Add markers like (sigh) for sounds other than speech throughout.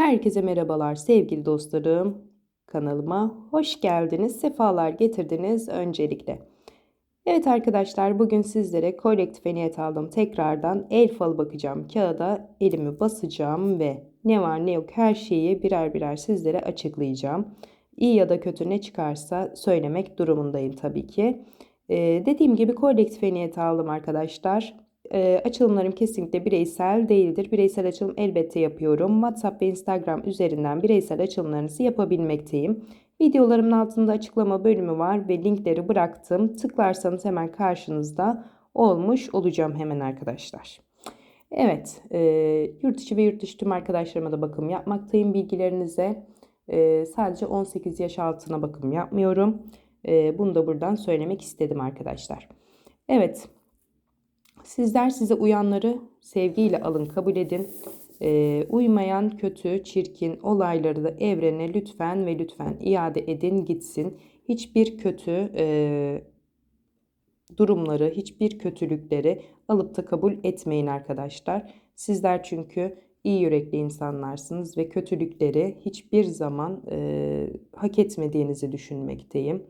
Herkese merhabalar sevgili dostlarım. Kanalıma hoş geldiniz, sefalar getirdiniz öncelikle. Evet arkadaşlar bugün sizlere kolektif niyet aldım. Tekrardan el falı bakacağım. Kağıda elimi basacağım ve ne var ne yok her şeyi birer birer sizlere açıklayacağım. İyi ya da kötü ne çıkarsa söylemek durumundayım tabii ki. Ee, dediğim gibi kolektif niyet aldım arkadaşlar. Ee, açılımlarım kesinlikle bireysel değildir. Bireysel açılım elbette yapıyorum. WhatsApp ve Instagram üzerinden bireysel açılımlarınızı yapabilmekteyim. Videolarımın altında açıklama bölümü var ve linkleri bıraktım. Tıklarsanız hemen karşınızda olmuş olacağım hemen arkadaşlar. Evet, e, yurt içi ve yurt dışı tüm arkadaşlarıma da bakım yapmaktayım bilgilerinize. E, sadece 18 yaş altına bakım yapmıyorum. E, bunu da buradan söylemek istedim arkadaşlar. Evet, Sizler size uyanları sevgiyle alın, kabul edin. Ee, uymayan, kötü, çirkin olayları da evrene lütfen ve lütfen iade edin, gitsin. Hiçbir kötü e, durumları, hiçbir kötülükleri alıp da kabul etmeyin arkadaşlar. Sizler çünkü iyi yürekli insanlarsınız ve kötülükleri hiçbir zaman e, hak etmediğinizi düşünmekteyim.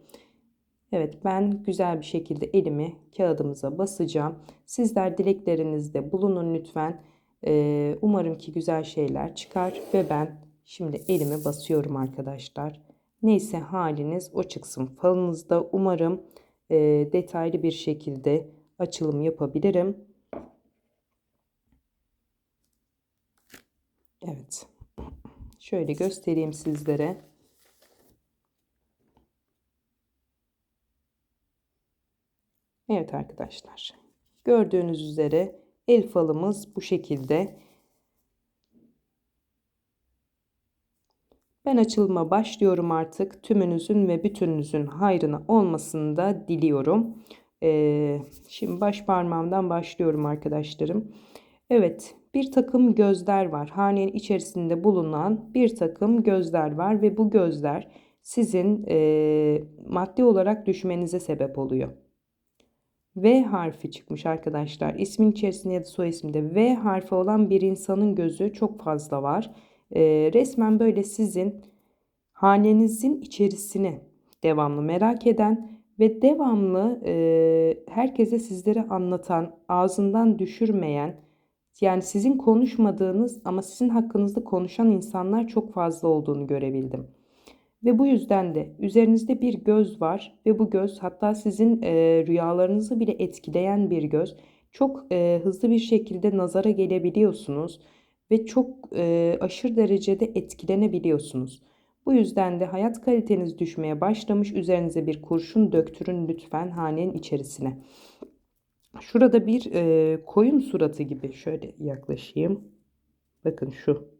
Evet ben güzel bir şekilde elimi kağıdımıza basacağım. Sizler dileklerinizde bulunun lütfen. Ee, umarım ki güzel şeyler çıkar ve ben şimdi elimi basıyorum arkadaşlar. Neyse haliniz o çıksın falınızda. Umarım e, detaylı bir şekilde açılım yapabilirim. Evet. Şöyle göstereyim sizlere. Evet arkadaşlar. Gördüğünüz üzere el falımız bu şekilde. Ben açılıma başlıyorum artık. Tümünüzün ve bütününüzün hayrına olmasını da diliyorum. Ee, şimdi baş parmağımdan başlıyorum arkadaşlarım. Evet bir takım gözler var. Hanenin içerisinde bulunan bir takım gözler var ve bu gözler sizin e, maddi olarak düşmenize sebep oluyor. V harfi çıkmış arkadaşlar. İsmin içerisinde ya da soy isimde V harfi olan bir insanın gözü çok fazla var. E, resmen böyle sizin hanenizin içerisine devamlı merak eden ve devamlı e, herkese sizlere anlatan, ağzından düşürmeyen, yani sizin konuşmadığınız ama sizin hakkınızda konuşan insanlar çok fazla olduğunu görebildim. Ve bu yüzden de üzerinizde bir göz var ve bu göz hatta sizin e, rüyalarınızı bile etkileyen bir göz. Çok e, hızlı bir şekilde nazara gelebiliyorsunuz ve çok e, aşırı derecede etkilenebiliyorsunuz. Bu yüzden de hayat kaliteniz düşmeye başlamış. Üzerinize bir kurşun döktürün lütfen hanenin içerisine. Şurada bir e, koyun suratı gibi şöyle yaklaşayım. Bakın şu.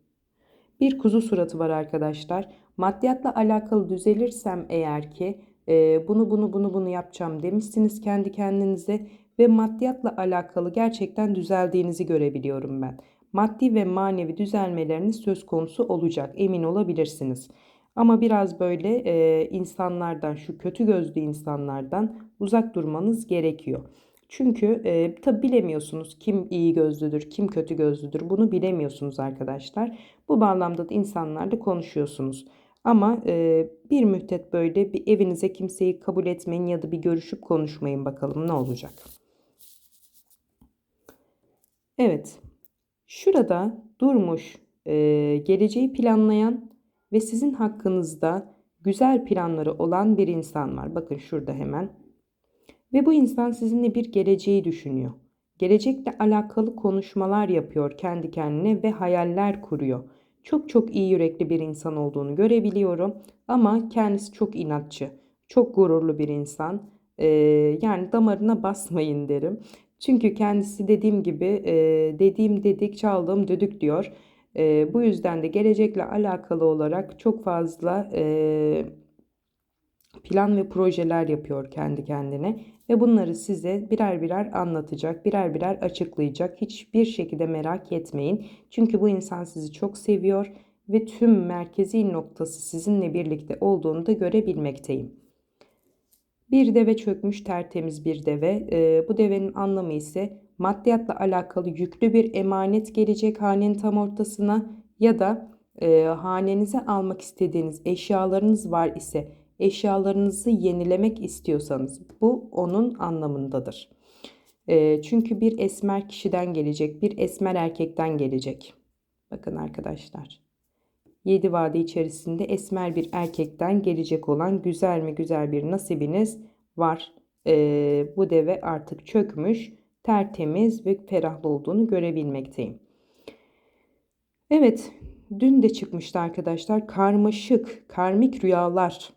Bir kuzu suratı var arkadaşlar. Maddiyatla alakalı düzelirsem eğer ki e, bunu bunu bunu bunu yapacağım demişsiniz kendi kendinize ve maddiyatla alakalı gerçekten düzeldiğinizi görebiliyorum ben. Maddi ve manevi düzelmeleriniz söz konusu olacak emin olabilirsiniz. Ama biraz böyle e, insanlardan şu kötü gözlü insanlardan uzak durmanız gerekiyor. Çünkü e, tabi bilemiyorsunuz kim iyi gözlüdür, kim kötü gözlüdür bunu bilemiyorsunuz arkadaşlar. Bu bağlamda da insanlarla konuşuyorsunuz. Ama e, bir müddet böyle bir evinize kimseyi kabul etmeyin ya da bir görüşüp konuşmayın bakalım ne olacak. Evet. Şurada durmuş e, geleceği planlayan ve sizin hakkınızda güzel planları olan bir insan var. Bakın şurada hemen. Ve bu insan sizinle bir geleceği düşünüyor. Gelecekle alakalı konuşmalar yapıyor kendi kendine ve hayaller kuruyor çok çok iyi yürekli bir insan olduğunu görebiliyorum. Ama kendisi çok inatçı, çok gururlu bir insan. Ee, yani damarına basmayın derim. Çünkü kendisi dediğim gibi e, dediğim dedik çaldığım düdük diyor. E, bu yüzden de gelecekle alakalı olarak çok fazla e, plan ve projeler yapıyor kendi kendine ve bunları size birer birer anlatacak, birer birer açıklayacak. Hiçbir şekilde merak etmeyin. Çünkü bu insan sizi çok seviyor ve tüm merkezi noktası sizinle birlikte olduğunu da görebilmekteyim. Bir deve çökmüş tertemiz bir deve. E, bu devenin anlamı ise maddiyatla alakalı yüklü bir emanet gelecek hanenin tam ortasına ya da e, hanenize almak istediğiniz eşyalarınız var ise eşyalarınızı yenilemek istiyorsanız bu onun anlamındadır. E, çünkü bir esmer kişiden gelecek, bir esmer erkekten gelecek. Bakın arkadaşlar. 7 vade içerisinde esmer bir erkekten gelecek olan güzel mi güzel bir nasibiniz var. E, bu deve artık çökmüş, tertemiz ve ferahlı olduğunu görebilmekteyim. Evet, dün de çıkmıştı arkadaşlar. Karmaşık, karmik rüyalar,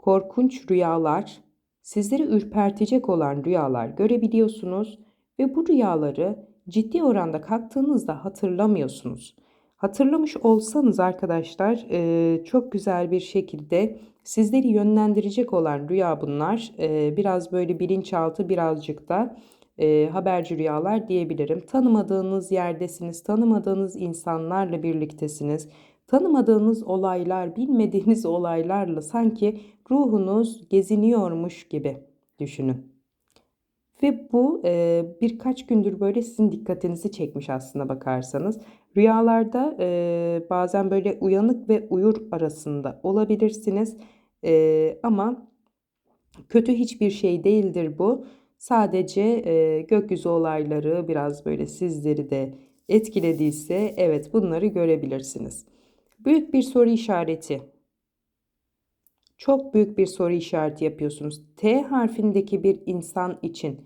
korkunç rüyalar, sizleri ürpertecek olan rüyalar görebiliyorsunuz ve bu rüyaları ciddi oranda kalktığınızda hatırlamıyorsunuz. Hatırlamış olsanız arkadaşlar çok güzel bir şekilde sizleri yönlendirecek olan rüya bunlar. Biraz böyle bilinçaltı birazcık da haberci rüyalar diyebilirim. Tanımadığınız yerdesiniz, tanımadığınız insanlarla birliktesiniz. Tanımadığınız olaylar, bilmediğiniz olaylarla sanki ruhunuz geziniyormuş gibi düşünün. Ve bu e, birkaç gündür böyle sizin dikkatinizi çekmiş aslında bakarsanız. Rüyalarda e, bazen böyle uyanık ve uyur arasında olabilirsiniz. E, ama kötü hiçbir şey değildir bu. Sadece e, gökyüzü olayları biraz böyle sizleri de etkilediyse evet bunları görebilirsiniz. Büyük bir soru işareti. Çok büyük bir soru işareti yapıyorsunuz. T harfindeki bir insan için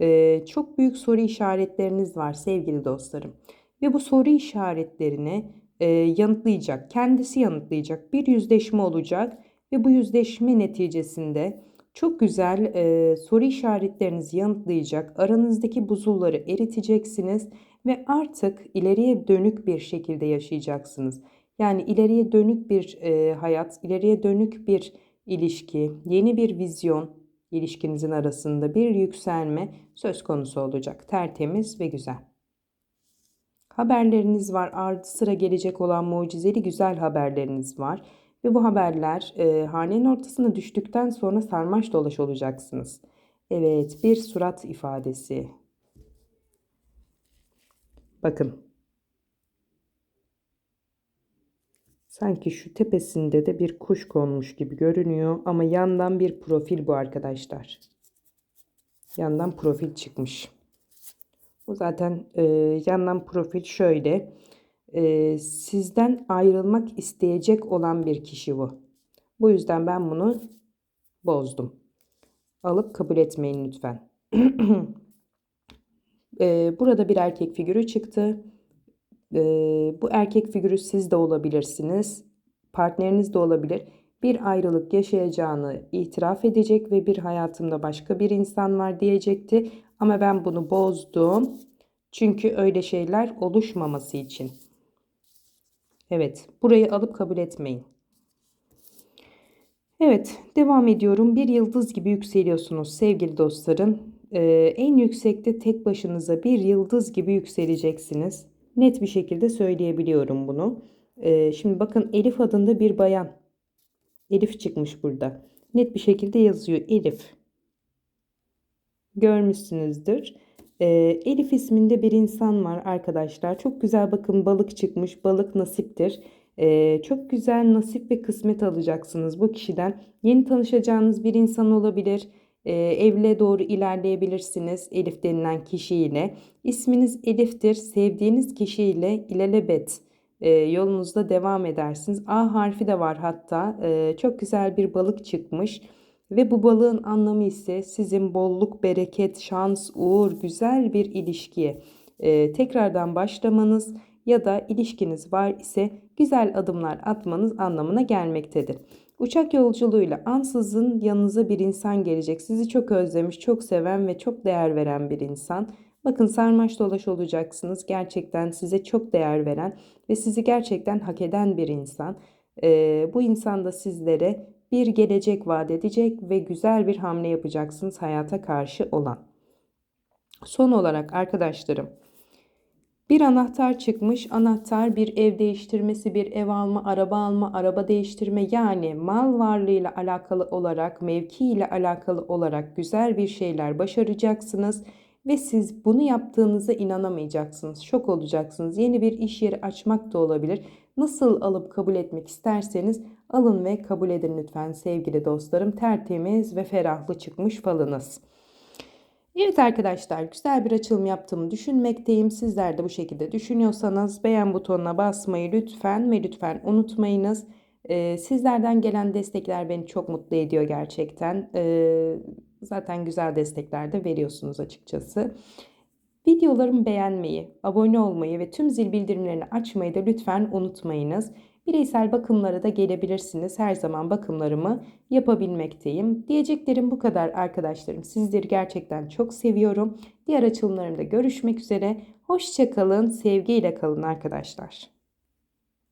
e, çok büyük soru işaretleriniz var sevgili dostlarım. Ve bu soru işaretlerini e, yanıtlayacak, kendisi yanıtlayacak bir yüzleşme olacak ve bu yüzleşme neticesinde çok güzel e, soru işaretlerinizi yanıtlayacak, aranızdaki buzulları eriteceksiniz ve artık ileriye dönük bir şekilde yaşayacaksınız. Yani ileriye dönük bir e, hayat, ileriye dönük bir ilişki, yeni bir vizyon ilişkinizin arasında bir yükselme söz konusu olacak. Tertemiz ve güzel. Haberleriniz var. Ardı sıra gelecek olan mucizeli güzel haberleriniz var. Ve bu haberler e, hanenin ortasına düştükten sonra sarmaş dolaş olacaksınız. Evet bir surat ifadesi. Bakın Sanki şu tepesinde de bir kuş konmuş gibi görünüyor ama yandan bir profil bu arkadaşlar. Yandan profil çıkmış. Bu zaten e, yandan profil şöyle. E, sizden ayrılmak isteyecek olan bir kişi bu. Bu yüzden ben bunu bozdum. Alıp kabul etmeyin lütfen. (clears throat) e, burada bir erkek figürü çıktı e, bu erkek figürü siz de olabilirsiniz. Partneriniz de olabilir. Bir ayrılık yaşayacağını itiraf edecek ve bir hayatımda başka bir insan var diyecekti. Ama ben bunu bozdum. Çünkü öyle şeyler oluşmaması için. Evet, burayı alıp kabul etmeyin. Evet, devam ediyorum. Bir yıldız gibi yükseliyorsunuz sevgili dostlarım. Ee, en yüksekte tek başınıza bir yıldız gibi yükseleceksiniz net bir şekilde söyleyebiliyorum bunu. Ee, şimdi bakın Elif adında bir bayan. Elif çıkmış burada. Net bir şekilde yazıyor Elif. Görmüşsünüzdür. Ee, Elif isminde bir insan var arkadaşlar. Çok güzel bakın balık çıkmış. Balık nasiptir. Ee, çok güzel nasip ve kısmet alacaksınız bu kişiden. Yeni tanışacağınız bir insan olabilir e, evle doğru ilerleyebilirsiniz Elif denilen kişiyle. İsminiz Elif'tir. Sevdiğiniz kişiyle ilelebet e, yolunuzda devam edersiniz. A harfi de var hatta. E, çok güzel bir balık çıkmış. Ve bu balığın anlamı ise sizin bolluk, bereket, şans, uğur, güzel bir ilişkiye e, tekrardan başlamanız ya da ilişkiniz var ise güzel adımlar atmanız anlamına gelmektedir. Uçak yolculuğuyla ansızın yanınıza bir insan gelecek. Sizi çok özlemiş, çok seven ve çok değer veren bir insan. Bakın sarmaş dolaş olacaksınız. Gerçekten size çok değer veren ve sizi gerçekten hak eden bir insan. Ee, bu insan da sizlere bir gelecek vaat edecek ve güzel bir hamle yapacaksınız hayata karşı olan. Son olarak arkadaşlarım bir anahtar çıkmış. Anahtar bir ev değiştirmesi, bir ev alma, araba alma, araba değiştirme yani mal varlığıyla alakalı olarak, mevki ile alakalı olarak güzel bir şeyler başaracaksınız. ve siz bunu yaptığınıza inanamayacaksınız. Şok olacaksınız. Yeni bir iş yeri açmak da olabilir. Nasıl alıp kabul etmek isterseniz alın ve kabul edin lütfen sevgili dostlarım. Tertemiz ve ferahlı çıkmış falınız. Evet arkadaşlar güzel bir açılım yaptığımı düşünmekteyim. Sizler de bu şekilde düşünüyorsanız beğen butonuna basmayı lütfen ve lütfen unutmayınız. Ee, sizlerden gelen destekler beni çok mutlu ediyor gerçekten. Ee, zaten güzel destekler de veriyorsunuz açıkçası. Videolarımı beğenmeyi, abone olmayı ve tüm zil bildirimlerini açmayı da lütfen unutmayınız. Bireysel bakımlara da gelebilirsiniz. Her zaman bakımlarımı yapabilmekteyim. Diyeceklerim bu kadar arkadaşlarım. Sizleri gerçekten çok seviyorum. Diğer açılımlarımda görüşmek üzere. Hoşçakalın, sevgiyle kalın arkadaşlar.